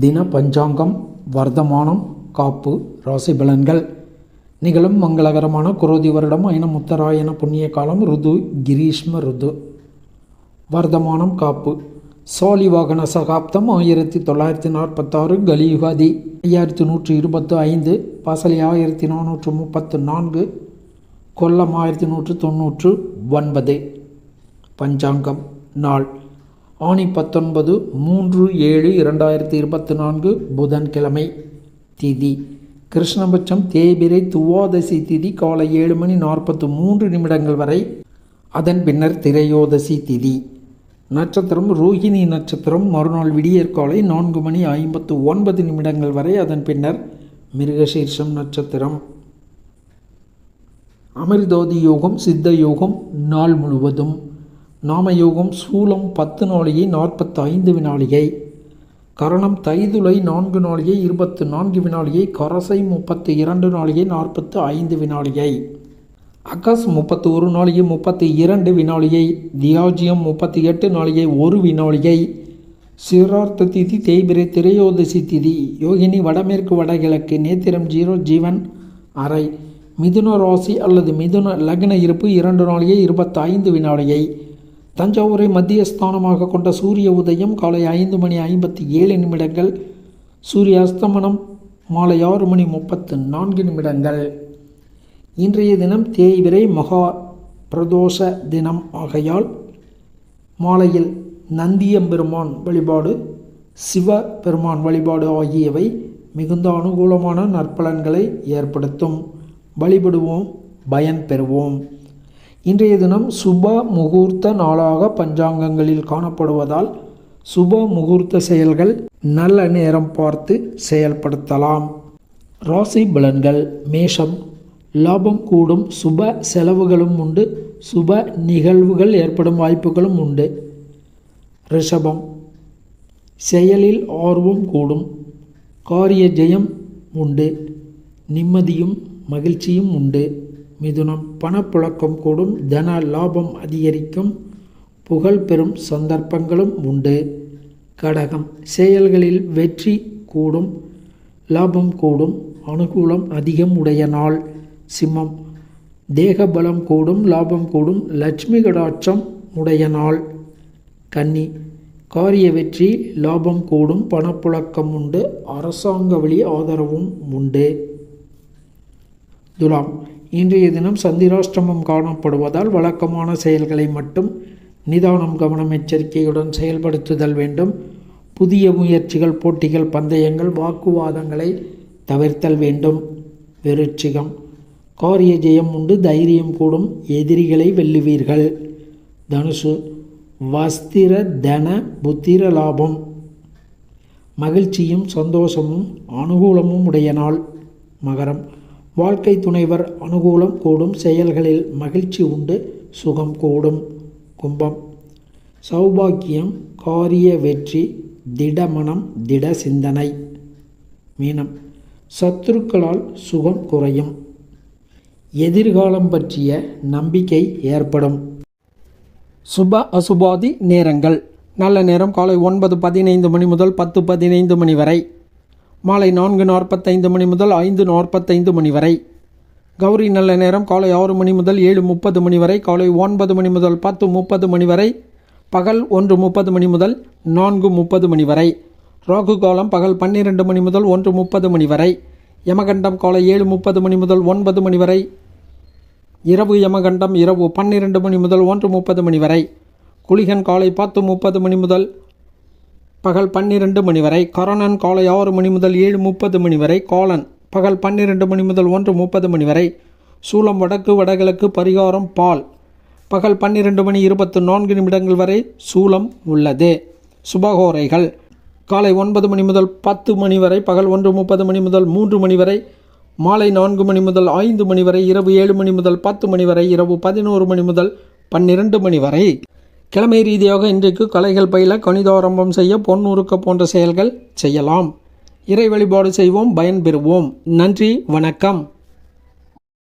தின பஞ்சாங்கம் வர்த்தமானம் காப்பு ராசி பலன்கள். நிகழும் மங்களகரமான குரோதி வருடம் ஐன உத்தராயண புண்ணிய காலம் ருது கிரீஷ்ம ருது. வர்த்தமானம் காப்பு. சாலிவாகன சகாப்தம் ஆயிரத்தி தொள்ளாயிரத்தி நாற்பத்தாறு கலியுகாதி ஐயாயிரத்தி நூற்றி இருபத்து ஐந்து பாசலி ஆயிரத்தி நானூற்று முப்பத்து நான்கு கொல்லம் ஆயிரத்தி நூற்று தொண்ணூற்று ஒன்பது. பஞ்சாங்கம் நாள். ஆணி பத்தொன்பது மூன்று ஏழு இரண்டாயிரத்தி இருபத்தி நான்கு புதன்கிழமை திதி. கிருஷ்ணபட்சம் தேய்பிரை துவாதசி திதி காலை ஏழு மணி நாற்பத்து மூன்று நிமிடங்கள் வரை. அதன் பின்னர் திரையோதசி திதி. நட்சத்திரம் ரோஹிணி நட்சத்திரம் மறுநாள் விடியற்காலை நான்கு மணி ஐம்பத்து ஒன்பது நிமிடங்கள் வரை. அதன் பின்னர் மிருகசீர்ஷம் நட்சத்திரம். அமிர்தோதி யோகம் சித்த யோகம் நாள் முழுவதும். நாமயோகம் சூலம் பத்து நாளிகை நாற்பத்து ஐந்து வினாளிகை. கரணம் தைதுளை நான்கு நாளிகை இருபத்து நான்கு வினாளிகை. கரசை முப்பத்து இரண்டு நாளிகை நாற்பத்து ஐந்து வினாளிகை. அகஸ் முப்பத்து ஒரு நாளிகை முப்பத்தி இரண்டு வினாளிகை. தியாஜியம் முப்பத்தி எட்டு நாளிகை ஒரு வினாளிகை. சிரார்த்த திதி தேய்பிரை திரையோதசி திதி. யோகினி வடமேற்கு வடகிழக்கு நேத்திரம் ஜீரோ ஜீவன் அறை. மிதுன ராசி அல்லது மிதுன லக்ன இருப்பு இரண்டு நாளிகை இருபத்தி ஐந்து வினாளிகை. தஞ்சாவூரை மத்திய ஸ்தானமாக கொண்ட சூரிய உதயம் காலை ஐந்து மணி ஐம்பத்தி ஏழு நிமிடங்கள் சூரிய அஸ்தமனம் மாலை ஆறு மணி முப்பத்து நான்கு நிமிடங்கள். இன்றைய தினம் தேய்விரை மகா பிரதோஷ தினம் ஆகையால் மாலையில் நந்தியம்பெருமான் வழிபாடு சிவ பெருமான் வழிபாடு ஆகியவை மிகுந்த அனுகூலமான நற்பலன்களை ஏற்படுத்தும். வழிபடுவோம் பயன் பெறுவோம். இன்றைய தினம் சுப முகூர்த்த நாளாக பஞ்சாங்கங்களில் காணப்படுவதால் சுப முகூர்த்த செயல்கள் நல்ல நேரம் பார்த்து செயல்படுத்தலாம். ராசி பலன்கள் மேஷம். லாபம் கூடும் சுப செலவுகளும் உண்டு சுப நிகழ்வுகள் ஏற்படும் வாய்ப்புகளும் உண்டு. ரிஷபம். செயலில் ஆர்வம் கூடும் காரிய ஜெயம் உண்டு நிம்மதியும் மகிழ்ச்சியும் உண்டு. மிதுனம் பணப்புழக்கம் கூடும் தன லாபம் அதிகரிக்கும் புகழ் பெறும் சந்தர்ப்பங்களும் உண்டு. கடகம் செயல்களில் வெற்றி கூடும் லாபம் கூடும் அனுகூலம் அதிகம் உடைய நாள். சிம்மம் தேக பலம் கூடும் லாபம் கூடும் லட்சுமி கடாட்சம் உடைய நாள். கன்னி காரிய வெற்றி லாபம் கூடும் பணப்புழக்கம் உண்டு அரசாங்க வழி ஆதரவும் உண்டு. துலாம் இன்றைய தினம் சந்திராஷ்டிரமம் காணப்படுவதால் வழக்கமான செயல்களை மட்டும் நிதானம் கவனம் எச்சரிக்கையுடன் செயல்படுத்துதல் வேண்டும். புதிய முயற்சிகள் போட்டிகள் பந்தயங்கள் வாக்குவாதங்களை தவிர்த்தல் வேண்டும். விருட்சிகம் காரிய ஜெயம் உண்டு தைரியம் கூடும் எதிரிகளை வெல்லுவீர்கள். தனுசு. வஸ்திர தன புத்திர லாபம். மகிழ்ச்சியும் சந்தோஷமும் அனுகூலமும் உடைய நாள். மகரம். வாழ்க்கை துணைவர் அனுகூலம் கூடும் செயல்களில் மகிழ்ச்சி உண்டு சுகம் கூடும். கும்பம். சௌபாக்கியம் காரிய வெற்றி திடமனம் திட சிந்தனை. மீனம். சத்துருக்களால் சுகம் குறையும். எதிர்காலம் பற்றிய நம்பிக்கை ஏற்படும். சுப அசுபாதி நேரங்கள். நல்ல நேரம் காலை ஒன்பது பதினைந்து மணி முதல் பத்து பதினைந்து மணி வரை. மாலை நான்கு நாற்பத்தைந்து மணி முதல் ஐந்து நாற்பத்தைந்து மணி வரை. கௌரி நல்ல நேரம் காலை ஆறு மணி முதல் ஏழு முப்பது மணி வரை காலை ஒன்பது மணி முதல் பத்து முப்பது மணி வரை பகல் ஒன்று முப்பது மணி முதல் நான்கு முப்பது மணி வரை. ராகு காலம் பகல் பன்னிரெண்டு மணி முதல் ஒன்று முப்பது மணி வரை. யமகண்டம் காலை ஏழு முப்பது மணி முதல் ஒன்பது மணி வரை. இரவு யமகண்டம் இரவு பன்னிரெண்டு மணி முதல் ஒன்று முப்பது மணி வரை. குளிகன் காலை பத்து முப்பது மணி முதல் பகல் பன்னிரெண்டு மணி வரை கரணன் காலை ஆறு மணி முதல் ஏழு முப்பது மணி வரை காலன். பகல் பன்னிரெண்டு மணி முதல் ஒன்று முப்பது மணி வரை சூலம் வடக்கு வடகிழக்கு பரிகாரம் பால். பகல் பன்னிரண்டு மணி இருபத்து நான்கு நிமிடங்கள் வரை சூலம் உள்ளது. சுபகோரைகள். காலை ஒன்பது மணி முதல் பத்து மணி வரை பகல் ஒன்று முப்பது மணி முதல் மூன்று மணி வரை மாலை நான்கு மணி முதல் ஐந்து மணி வரை இரவு ஏழு மணி முதல் பத்து மணி வரை இரவு பதினோரு மணி முதல் பன்னிரண்டு மணி வரை கிழமை ரீதியாக இன்றைக்கு கலைகள் பயில கணிதாரம்பம் செய்ய பொன்னுருக்க போன்ற செயல்கள் செய்யலாம். இறை வழிபாடு செய்வோம் பயன்பெறுவோம் நன்றி வணக்கம்.